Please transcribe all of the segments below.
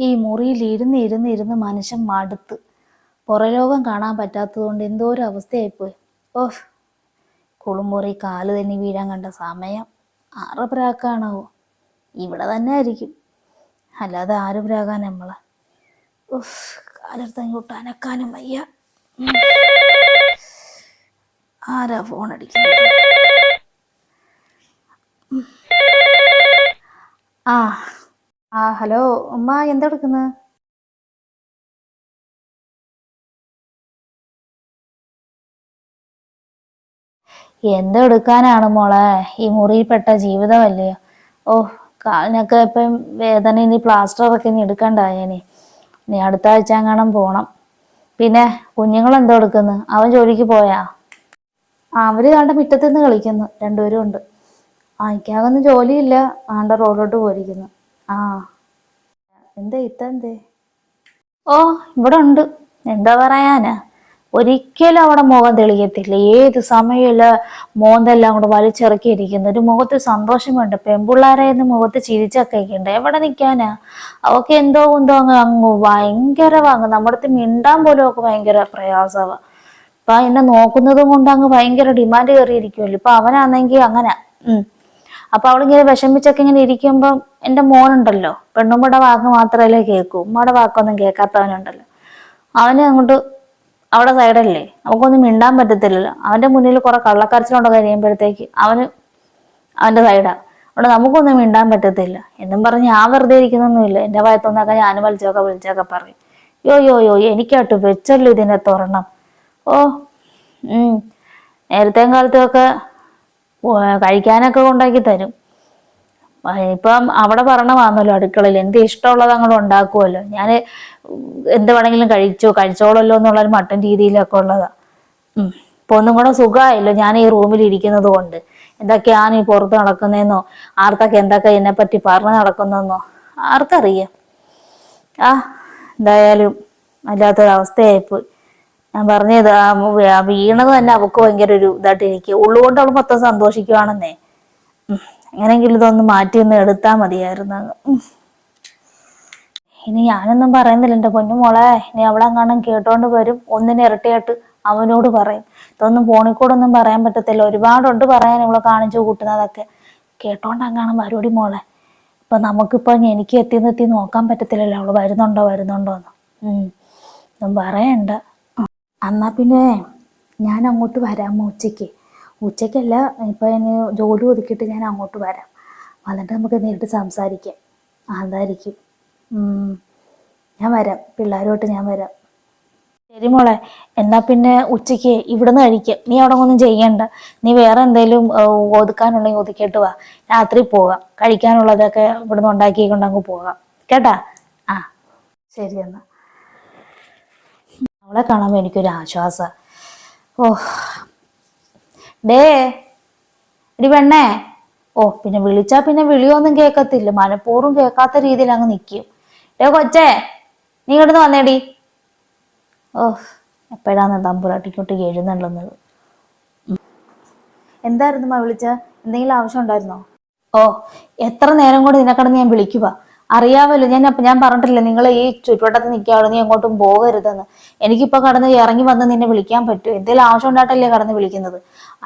ഈ മുറിയിൽ ഇരുന്ന് ഇരുന്ന് ഇരുന്ന് മനുഷ്യൻ മടുത്ത്. പുറലോകം കാണാൻ പറ്റാത്തതുകൊണ്ട് എന്തോ ഒരു അവസ്ഥയായിപ്പോയി. ഓഹ്. കുളിമുറി കാൽ തന്നെ വീഴാൻ കണ്ട സമയം. ആറ് പ്രാക്കാണാവോ? ഇവിടെ തന്നെ ആയിരിക്കും. അല്ലാതെ ആര് പ്രാകാൻ നമ്മളെ. ഓഹ് കാലെടുത്ത് അനക്കാനും വയ്യ. ആരാ ഫോൺ അടിക്കുന്നത്? ആ. ആ ഹലോ ഉമ്മ എന്താ എടുക്കുന്നത് എന്താ എടുക്കാനാണ് മോളെ? ഈ മുറിയിൽപ്പെട്ട ജീവിതമല്ലേ? ഓ കാലിനൊക്കെ ഇപ്പം വേദന ഇനി പ്ലാസ്റ്റർ ഒക്കെ ഇനി എടുക്കണ്ടായേനെ ഇനി അടുത്ത ആഴ്ച എങ്ങാനും പോണം. പിന്നെ കുഞ്ഞുങ്ങൾ എന്തോ എടുക്കുന്നു? അവൻ ജോലിക്ക് പോയാ? അവർ കണ്ട മുറ്റത്ത് നിന്ന് കളിക്കുന്നു. രണ്ടുപേരും ഉണ്ട്. ആ എനിക്കാകൊന്നും ജോലിയില്ല. ആണ്ട റോഡോട്ട് പോയിരിക്കുന്നു. ആ. എന്താ ഇത്തന്തേ ഓ ഇവിടെ ഉണ്ട്. എന്താ പറയാനാ? ഒരിക്കലും അവിടെ മുഖം തെളിയത്തില്ല. ഏത് സമയമില്ല മോന്തെല്ലാം കൂടെ വലിച്ചിറക്കിയിരിക്കുന്നു. ഒരു മുഖത്ത് സന്തോഷമുണ്ട്. വേണ്ട പെൺപിള്ളേരായിരുന്നു മുഖത്ത് ചിരിച്ചൊക്കെ ഇരിക്കണ്ട എവിടെ നിൽക്കാനാ? അവക്ക് എന്തോ എന്തോ അങ്ങ് അങ്ങ് ഭയങ്കര അങ്ങ് നമ്മുടെ അടുത്ത് മിണ്ടാൻ പോലും ഒക്കെ ഭയങ്കര പ്രയാസമാ ഇപ്പൊ എന്നെ നോക്കുന്നതും കൊണ്ട് അങ്ങ് ഭയങ്കര ഡിമാൻഡ് കയറിയിരിക്കുമല്ലോ ഇപ്പൊ അവനാണെങ്കിൽ അങ്ങനെ. ഉം. അപ്പൊ അവളിങ്ങനെ വിഷമിച്ചൊക്കെ ഇങ്ങനെ ഇരിക്കുമ്പോ എന്റെ മോനുണ്ടല്ലോ. പെണ്ണുമ്മയുടെ വാക്ക് മാത്രമല്ലേ കേൾക്കൂ. ഉമ്മയുടെ വാക്കൊന്നും കേൾക്കാത്തവനുണ്ടല്ലോ. അവനെ അങ്ങോട്ട് അവിടെ സൈഡല്ലേ? നമുക്കൊന്നും മിണ്ടാൻ പറ്റത്തില്ലല്ലോ. അവന്റെ മുന്നിൽ കുറെ കള്ളക്കരച്ചിലുണ്ടോ കഴിയുമ്പോഴത്തേക്ക് അവന് അവന്റെ സൈഡാ. അവിടെ നമുക്കൊന്നും മിണ്ടാൻ പറ്റത്തില്ല. എന്നും പറഞ്ഞ് ഞാൻ വെറുതെ ഇരിക്കുന്നൊന്നുമില്ല. എന്റെ വയത്തൊന്നൊക്കെ ഞാൻ വലിച്ചൊക്കെ വിളിച്ചൊക്കെ പറയും. യോ യോ യോ എനിക്കാട്ട് വെച്ചല്ലോ ഇതിനെ തുറണം ഓ ഉം. നേരത്തെ കാലത്തൊക്കെ കഴിക്കാനൊക്കെ ഉണ്ടാക്കി തരും. ഇപ്പം അവിടെ പറഞ്ഞതാണല്ലോ അടുക്കളയിൽ എന്ത് ഇഷ്ടമുള്ളത് അങ്ങോട്ട് ഉണ്ടാക്കുമല്ലോ ഞാൻ എന്ത് വേണമെങ്കിലും കഴിച്ചോ കഴിച്ചോളല്ലോ എന്നുള്ള ഒരു മട്ടൻ രീതിയിലൊക്കെ ഉള്ളതാ. ഇപ്പൊ ഒന്നും കൂടെ സുഖമായല്ലോ. ഞാൻ ഈ റൂമിൽ ഇരിക്കുന്നത് കൊണ്ട്. എന്തൊക്കെയാണ് ഈ പുറത്ത് നടക്കുന്നതെന്നോ ആർക്കൊക്കെ എന്തൊക്കെ എന്നെ പറ്റി പറഞ്ഞു നടക്കുന്നതെന്നോ ആർക്കറിയാം. ആ എന്തായാലും വല്ലാത്തൊരവസ്ഥയായിപ്പോയി ഞാൻ പറഞ്ഞത് ആ വീണത് തന്നെ അവക്ക് ഭയങ്കര ഒരു ഇതായിട്ട് എനിക്ക്. ഉള്ളുകൊണ്ട് അവൾ മൊത്തം സന്തോഷിക്കുവാണെന്നേ. എങ്ങനെങ്കിലും ഇതൊന്ന് മാറ്റി ഒന്ന് എടുത്താൽ മതിയായിരുന്നു. ഇനി ഞാനൊന്നും പറയുന്നില്ല. എന്റെ പൊന്നു മോളെ ഇനി അവളെങ്ങാനും കേട്ടോണ്ട് വരും. ഒന്നിന് ഇരട്ടിയായിട്ട് അവനോട് പറയും. ഇതൊന്നും ഫോണിക്കൂടൊന്നും പറയാൻ പറ്റത്തില്ല. ഒരുപാടുണ്ട് പറയാൻ ഇവളെ കാണിച്ചു കൂട്ടുന്നതൊക്കെ കേട്ടോണ്ട് അങ്ങാണ് വരൂടി മോളെ. ഇപ്പൊ നമുക്കിപ്പോ എനിക്ക് എത്തി നിർത്തി നോക്കാൻ പറ്റത്തില്ലല്ലോ. അവൾ വരുന്നുണ്ടോ വരുന്നുണ്ടോ എന്ന് ഒന്നും പറയണ്ട. എന്നാ പിന്നെ ഞാൻ അങ്ങോട്ട് വരാം ഉച്ചയ്ക്ക്. ഉച്ചയ്ക്കല്ല ഇപ്പൊ ഇനി ജോലി ഒതുക്കിയിട്ട് ഞാൻ അങ്ങോട്ട് വരാം. വന്നിട്ട് നമുക്ക് നേരിട്ട് സംസാരിക്കാം. അതായിരിക്കും. ഞാൻ വരാം. പിള്ളേരുമായിട്ട് ഞാൻ വരാം. ശരി മോളെ. എന്നാ പിന്നെ ഉച്ചയ്ക്ക് ഇവിടുന്ന് കഴിക്കാം. നീ അവിടെ ഒന്നും ചെയ്യണ്ട. നീ വേറെ എന്തെങ്കിലും ഒതുക്കാനുണ്ടെങ്കിൽ ഒതുക്കിയിട്ട് വാ. രാത്രി പോകാം. കഴിക്കാനുള്ളതൊക്കെ ഇവിടുന്ന് ഉണ്ടാക്കിക്കൊണ്ട് അങ്ങ് പോകാം. കേട്ടാ? ആ. ശരി എന്നാ. അവളെ കാണുമ്പോൾ എനിക്കൊരു ആശ്വാസം. ഓ. ഡേ. ഇടി പെണ്ണേ. ഓ പിന്നെ വിളിച്ചാ പിന്നെ വിളിയൊന്നും കേൾക്കത്തില്ല മനഃപൂർവം കേൾക്കാത്ത രീതിയിൽ അങ്ങ് നിൽക്കും ഡേ കൊച്ചേ നീ ഇങ്ങോട്ട് വന്നേടി. ഓ എപ്പോഴാണ് തമ്പുരാട്ടിക്കോട്ട് എഴുന്നള്ളുന്നത്. എന്തായിരുന്നു മാ വിളിച്ച? എന്തെങ്കിലും ആവശ്യം ഉണ്ടായിരുന്നോ? ഓ എത്ര നേരം കൊണ്ട് നിന്നെ കടന്ന് ഞാൻ വിളിക്കുക അറിയാമല്ലോ ഞാൻ അപ്പൊ ഞാൻ പറഞ്ഞിട്ടില്ല നിങ്ങൾ ഈ ചുറ്റുവട്ടത്ത് നിൽക്കുകയാണ് നീ എങ്ങോട്ടും പോകരുതെന്ന്. എനിക്കിപ്പോ കടന്ന് ഇറങ്ങി വന്ന് നിന്നെ വിളിക്കാൻ പറ്റും. എന്തെങ്കിലും ആവശ്യം ഉണ്ടായിട്ടല്ലേ കടന്ന് വിളിക്കുന്നത്?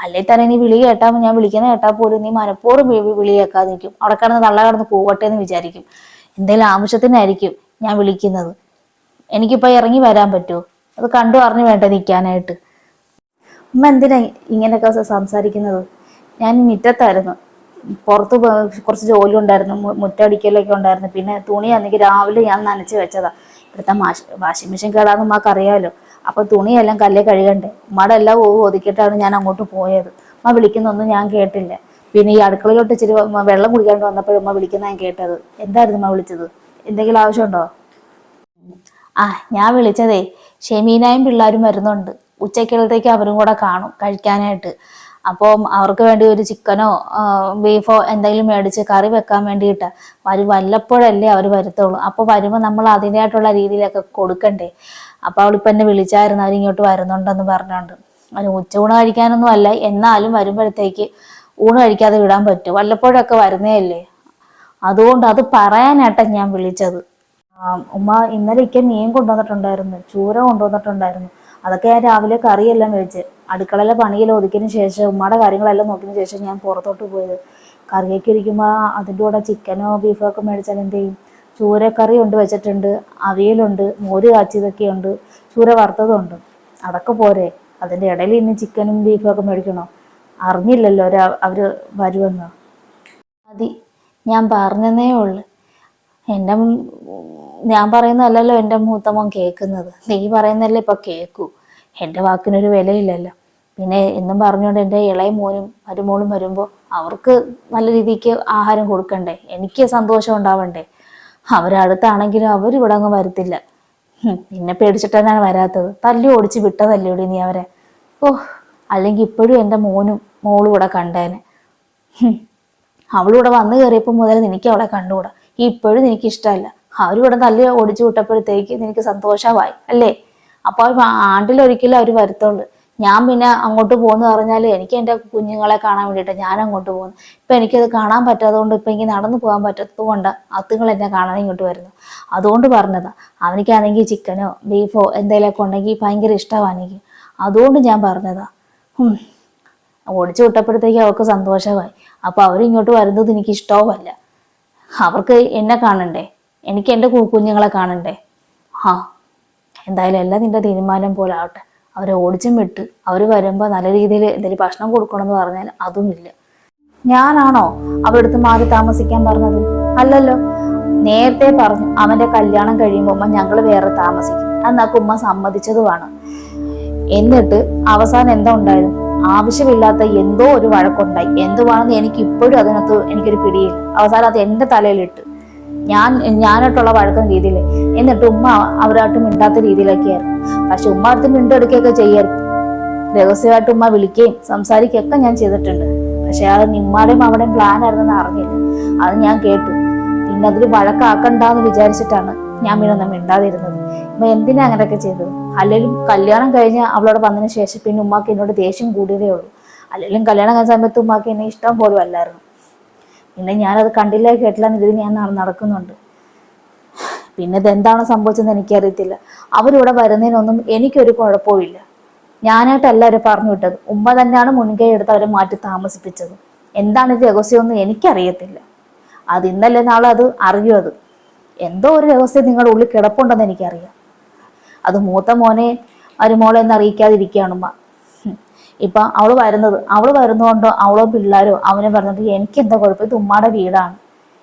അല്ലേ തന്നെ നീ വിളി കേട്ടാ ഞാൻ വിളിക്കുന്ന കേട്ടാ പോലും നീ മനഃപൂർവം വിളി കേൾക്കാതെ നിൽക്കും അവിടെ കടന്ന് തള്ള കടന്ന് പോകട്ടെ എന്ന് വിചാരിക്കും. എന്തെങ്കിലും ആവശ്യത്തിനായിരിക്കും ഞാൻ വിളിക്കുന്നത്. എനിക്കിപ്പോ ഇറങ്ങി വരാൻ പറ്റുമോ അത് കണ്ടു അറിഞ്ഞു വേണ്ട നിൽക്കാനായിട്ട് ഉമ്മ എന്തിനാ ഇങ്ങനെയൊക്കെ സംസാരിക്കുന്നത്? ഞാൻ മുറ്റത്തായിരുന്നു. പുറത്ത് കുറച്ച് ജോലി ഉണ്ടായിരുന്നു മുറ്റടിക്കലൊക്കെ ഉണ്ടായിരുന്നു. പിന്നെ തുണി ആണെങ്കിൽ രാവിലെ ഞാൻ നനച്ച് വെച്ചതാ. ഇവിടുത്തെ വാഷ് വാഷിംഗ് മെഷീൻ കേടാന്ന് ഉമ്മക്ക് അറിയാലോ. അപ്പൊ തുണിയെല്ലാം കല്ലേ കഴുകണ്ടേ? ഉമ്മയുടെ എല്ലാം ഓ ഒതുക്കിയിട്ടാണ് ഞാൻ അങ്ങോട്ട് പോയത്. ഉമ്മ വിളിക്കുന്നൊന്നും ഞാൻ കേട്ടില്ല. പിന്നെ ഈ അടുക്കളയിലോട്ട് ഇച്ചിരി വെള്ളം കുടിക്കാണ്ട് വന്നപ്പോഴും ഉമ്മ വിളിക്കുന്ന ഞാൻ കേട്ടത്. എന്തായിരുന്നു ഉമ്മ വിളിച്ചത്? എന്തെങ്കിലും ആവശ്യമുണ്ടോ? ആ ഞാൻ വിളിച്ചതേ ഷെമീനായും പിള്ളേരും വരുന്നുണ്ട്. ഉച്ചക്കിളത്തേക്ക് അവരും കൂടെ കാണും കഴിക്കാനായിട്ട്. അപ്പം അവർക്ക് വേണ്ടി ഒരു ചിക്കനോ ബീഫോ എന്തെങ്കിലും മേടിച്ച് കറി വെക്കാൻ വേണ്ടിയിട്ട് അവർ വല്ലപ്പോഴല്ലേ അവർ വരുത്തുള്ളൂ. അപ്പോൾ വരുമ്പോൾ നമ്മൾ അതിന്റെതായിട്ടുള്ള രീതിയിലൊക്കെ കൊടുക്കണ്ടേ? അപ്പോൾ അവളിപ്പോൾ എന്നെ വിളിച്ചായിരുന്നു അവരിങ്ങോട്ട് വരുന്നുണ്ടെന്ന് പറഞ്ഞുകൊണ്ട് അതിന് ഉച്ചയൂണ് കഴിക്കാനൊന്നും അല്ല എന്നാലും വരുമ്പോഴത്തേക്ക് ഊണ് കഴിക്കാതെ വിടാൻ പറ്റും. വല്ലപ്പോഴൊക്കെ വരുന്നേ അല്ലേ? അതുകൊണ്ട് അത് പറയാനായിട്ടാണ് ഞാൻ വിളിച്ചത്. ഉമ്മ ഇന്നലെ ഇക്ക മീൻ കൊണ്ടുവന്നിട്ടുണ്ടായിരുന്നു ചൂര കൊണ്ടുവന്നിട്ടുണ്ടായിരുന്നു. അതൊക്കെ ഞാൻ രാവിലെ കറിയെല്ലാം കഴിച്ച് അടുക്കളയിലെ പണിയെല്ലാം ഒതുക്കിയതിന് ശേഷം ഉമ്മയുടെ കാര്യങ്ങളെല്ലാം നോക്കിയതിന് ശേഷം ഞാൻ പുറത്തോട്ട് പോയത്. കറിയൊക്കെ ഇരിക്കുമ്പോൾ അതിന്റെ കൂടെ ചിക്കനോ ബീഫോ ഒക്കെ മേടിച്ചാൽ എന്ത് ചെയ്യും? ചൂരക്കറി ഉണ്ട് വെച്ചിട്ടുണ്ട് അവിയലുണ്ട് മോര് കാച്ചിയതൊക്കെ ഉണ്ട് ചൂര വറുത്തതുണ്ട് അതൊക്കെ പോരെ. അതിന്റെ ഇടയിൽ ഇന്ന് ചിക്കനും ബീഫും ഒക്കെ മേടിക്കണോ? അറിഞ്ഞില്ലല്ലോ അവർ അവർ വരുമെന്ന് മതി. ഞാൻ പറഞ്ഞതേ ഉള്ളു. എന്റെ മ് ഞാൻ പറയുന്നതല്ലല്ലോ എന്റെ മൂത്തമ്മൻ കേൾക്കുന്നത്. നീ പറയുന്നല്ലേ ഇപ്പൊ കേൾക്കൂ. എന്റെ വാക്കിനൊരു വിലയില്ലല്ലോ. പിന്നെ എന്നും പറഞ്ഞുകൊണ്ട് എന്റെ ഇളയ മോനും മരുമോളും വരുമ്പോൾ അവർക്ക് നല്ല രീതിക്ക് ആഹാരം കൊടുക്കണ്ടേ? എനിക്ക് സന്തോഷം ഉണ്ടാവണ്ടേ? അവരടുത്താണെങ്കിലും അവരിവിടെ അങ്ങ് വരത്തില്ല. നിന്നെ പേടിച്ചിട്ടാണ് വരാത്തത്. തല്ലി ഓടിച്ച് വിട്ടതല്ലേടി നീ അവരെ? ഓ അല്ലെങ്കിൽ ഇപ്പോഴും എന്റെ മോനും മോളും ഇവിടെ കണ്ടേനെ. അവളിവിടെ വന്നു കയറിയപ്പോൾ മുതൽ നിനക്ക് അവളെ കണ്ടുകൂടാ? ഇപ്പോഴും നിനക്ക് ഇഷ്ടമല്ല അവർ ഇവിടെ തല്ലി ഓടിച്ചു വിട്ടപ്പോഴത്തേക്ക് നിനക്ക് സന്തോഷമായി അല്ലേ? അപ്പോൾ ആണ്ടിലൊരിക്കലും അവർ വരുത്തുള്ളൂ. ഞാൻ പിന്നെ അങ്ങോട്ട് പോകുന്നു പറഞ്ഞാൽ എനിക്ക് എന്റെ കുഞ്ഞുങ്ങളെ കാണാൻ വേണ്ടിയിട്ട് ഞാൻ അങ്ങോട്ട് പോകുന്നു. ഇപ്പം എനിക്കത് കാണാൻ പറ്റാത്തതുകൊണ്ട് ഇപ്പം എനിക്ക് നടന്നു പോകാൻ പറ്റാത്തത് കൊണ്ട് അത്തുങ്ങൾ എന്നെ കാണാൻ ഇങ്ങോട്ട് വരുന്നു. അതുകൊണ്ട് പറഞ്ഞതാ അവനിക്കാണെങ്കിൽ ചിക്കനോ ബീഫോ എന്തെങ്കിലുമൊക്കെ ഉണ്ടെങ്കിൽ ഭയങ്കര ഇഷ്ടമാണെങ്കിൽ അതുകൊണ്ട് ഞാൻ പറഞ്ഞതാ. ഓടിച്ചു വിട്ടപ്പോഴത്തേക്ക് അവർക്ക് സന്തോഷമായി. അപ്പൊ അവരിങ്ങോട്ട് വരുന്നത് എനിക്ക് ഇഷ്ടവുമല്ല. അവർക്ക് എന്നെ കാണണ്ടേ? എനിക്ക് എന്റെ കുഞ്ഞുങ്ങളെ കാണണ്ടേ? ആ എന്തായാലും എല്ലാം നിന്റെ തീരുമാനം പോലെ ആവട്ടെ. അവരെ ഓടിച്ചും വിട്ട് അവർ വരുമ്പോൾ നല്ല രീതിയിൽ എന്തെങ്കിലും ഭക്ഷണം കൊടുക്കണമെന്ന് പറഞ്ഞാൽ അതുമില്ല ഞാനാണോ അവരുടെ അടുത്ത് മാറി താമസിക്കാൻ പറഞ്ഞത്? അല്ലല്ലോ. നേരത്തെ പറഞ്ഞു അവന്റെ കല്യാണം കഴിയുമ്പോൾ ഉമ്മ ഞങ്ങൾ വേറെ താമസിക്കും. എന്നൊക്കെ ഉമ്മ സമ്മതിച്ചതുമാണ്. എന്നിട്ട് അവസാനം എന്താ ഉണ്ടായത്? ആവശ്യമില്ലാത്ത എന്തോ ഒരു വഴക്കുണ്ടായി. എന്തുവാണെന്ന് എനിക്ക് ഇപ്പോഴും അതിനകത്ത് എനിക്കൊരു പിടിയില്ല. അവസാനം അത് എന്റെ തലയിലിട്ട്. ഞാൻ ഞാനായിട്ടുള്ള വഴക്കം രീതിയിൽ എന്നിട്ട് ഉമ്മ അവരായിട്ട് മിണ്ടാത്ത രീതിയിലൊക്കെയായിരുന്നു. പക്ഷെ ഉമ്മ അടുത്ത് മിണ്ടെടുക്കുകയൊക്കെ ചെയ്യായിരുന്നു. രഹസ്യമായിട്ട് ഉമ്മ വിളിക്കുകയും സംസാരിക്കുകയൊക്കെ ഞാൻ ചെയ്തിട്ടുണ്ട്. പക്ഷെ അത് നിമ്മാടെയും അവിടെയും പ്ലാൻ ആയിരുന്നെന്ന് അറിഞ്ഞില്ല. അത് ഞാൻ കേട്ടു. പിന്നെ അതിൽ വഴക്കാക്കണ്ടെന്ന് വിചാരിച്ചിട്ടാണ് ഞാൻ പിന്നെ ഒന്നും മിണ്ടാതിരുന്നത്. ഇപ്പൊ എന്തിനാ അങ്ങനെയൊക്കെ ചെയ്തത്? അല്ലെങ്കിലും കല്യാണം കഴിഞ്ഞ് അവളോട് വന്നതിന് ശേഷം പിന്നെ ഉമ്മാക്ക് എന്നോട് ദേഷ്യം കൂടിയതേ ഉള്ളൂ. അല്ലെങ്കിലും കല്യാണം കഴിഞ്ഞ സമയത്ത് ഉമ്മാക്ക് എന്നെ ഇഷ്ടം പോലും അല്ലായിരുന്നു. പിന്നെ ഞാനത് കണ്ടില്ല കേട്ടില്ല എന്ന ഞാൻ നട- നടക്കുന്നുണ്ട്. പിന്നെ ഇതെന്താണ് സംഭവിച്ചതെന്ന് എനിക്കറിയത്തില്ല. അവരിവിടെ വരുന്നതിനൊന്നും എനിക്കൊരു കുഴപ്പമില്ല ഞാനായിട്ട് എല്ലാവരും പറഞ്ഞു വിട്ടത്. ഉമ്മ തന്നെയാണ് മുൻകൈ എടുത്ത് അവരെ മാറ്റി താമസിപ്പിച്ചത്. എന്താണ് രഹസ്യമെന്ന് എനിക്കറിയത്തില്ല. അത് ഇന്നല്ലേ നാളെ അത് അറിയും അത്. എന്തോ ഒരു രഹസ്യം നിങ്ങളുടെ ഉള്ളിൽ കിടപ്പുണ്ടെന്ന് എനിക്കറിയാം. അത് മൂത്ത മോനെ മരുമോളെ എന്ന് അറിയിക്കാതിരിക്കുകയാണ് ഉമ്മ. ഇപ്പൊ അവൾ വരുന്നത് അവൾ വരുന്നതുകൊണ്ടോ അവളോ പിള്ളേരോ അവനെ പറഞ്ഞിട്ട് എനിക്ക് എന്താ കുഴപ്പം? ഇത് ഉമ്മയുടെ വീടാണ്.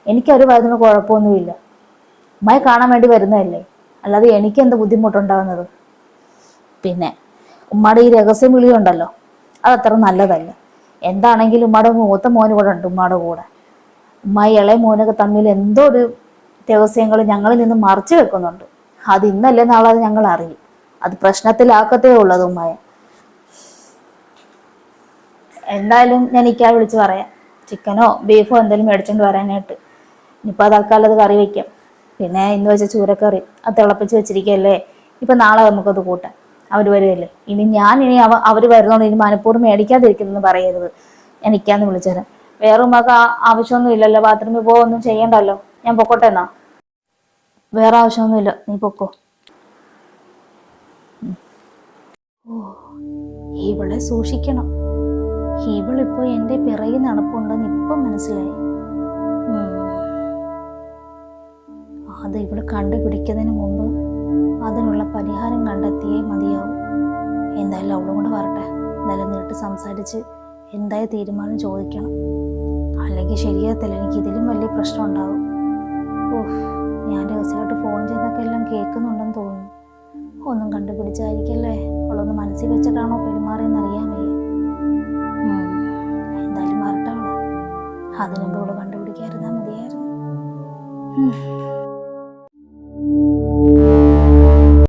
എനിക്ക് അവർ വരുന്ന കുഴപ്പമൊന്നുമില്ല. ഉമ്മയെ കാണാൻ വേണ്ടി വരുന്നതല്ലേ? അല്ലാതെ എനിക്ക് എന്ത് ബുദ്ധിമുട്ടുണ്ടാകുന്നത് പിന്നെ ഉമ്മാടെ ഈ രഹസ്യം വിളിയുണ്ടല്ലോ അതത്ര നല്ലതല്ല. എന്താണെങ്കിലും ഉമ്മയുടെ മൂത്ത മോൻ കൂടെ ഉണ്ട് ഉമ്മയുടെ കൂടെ. ഉമ്മ ഇളയ മോനൊക്കെ തമ്മിൽ എന്തോ ഒരു രഹസ്യങ്ങൾ ഞങ്ങളിൽ നിന്ന് മറച്ചു വെക്കുന്നുണ്ട്. അത് ഇന്നല്ലേ നാളെ ഞങ്ങൾ അറിയും. അത് പ്രശ്നത്തിലാക്കത്തേ ഉള്ളത് എന്തായാലും ഞാൻ ഇക്കാ വിളിച്ച് പറയാം. ചിക്കനോ ബീഫോ എന്തെങ്കിലും മേടിച്ചോണ്ട് വരാനായിട്ട്. ഇനിയിപ്പോൾ തൽക്കാലം അത് കറി വെക്കാം. പിന്നെ ഇന്ന് വെച്ച ചൂരക്കറി അത് തിളപ്പിച്ച് വെച്ചിരിക്കുകയല്ലേ ഇപ്പം നാളെ നമുക്കത് കൂട്ടാം. അവർ വരുമല്ലേ ഇനി ഞാൻ ഇനി അവ അവർ വരുന്നോണ്ട് ഇനി മനഃപൂർവം മേടിക്കാതിരിക്കുന്നെന്ന് പറയരുത്. ഞാൻ ഇക്കാന്ന് വിളിച്ചത് വേറെ ഉമ്മക്ക് ആവശ്യമൊന്നും ഇല്ലല്ലോ. ബാത്റൂമിൽ പോകുമൊന്നും ചെയ്യണ്ടല്ലോ. ഞാൻ പൊക്കോട്ടെ എന്നാ? വേറെ ആവശ്യമൊന്നുമില്ല. നീ പൊക്കോ. ഓ ഇവളെ സൂക്ഷിക്കണം. ഇവളിപ്പോ എന്റെ പിറകെ നടപ്പുണ്ടെന്ന് ഇപ്പം മനസ്സിലായി. അത് ഇവൾ കണ്ടുപിടിക്കുന്നതിന് മുമ്പ് അതിനുള്ള പരിഹാരം കണ്ടെത്തിയേ മതിയാവും. എന്തായാലും അവളും കൂടെ വരട്ടെ. എന്തായാലും നേരിട്ട് സംസാരിച്ച് എന്തായ തീരുമാനം ചോദിക്കണം. അല്ലെങ്കിൽ ശരിയാകത്തില്ല. എനിക്ക് ഇതിലും വലിയ പ്രശ്നം ഉണ്ടാവും ഓഹ് കേൾക്കുന്നുണ്ടെന്ന് തോന്നുന്നു. ഒന്നും കണ്ടുപിടിച്ചായിരിക്കല്ലേ? അവളൊന്ന് മനസ്സിൽ വെച്ചിട്ടാണോ പെരുമാറിയെന്ന് അറിയാൻ വയ്യ എന്തായാലും മാറട്ടെ അവൾ അതിനുമ്പ് അവൾ മതിയായിരുന്നു.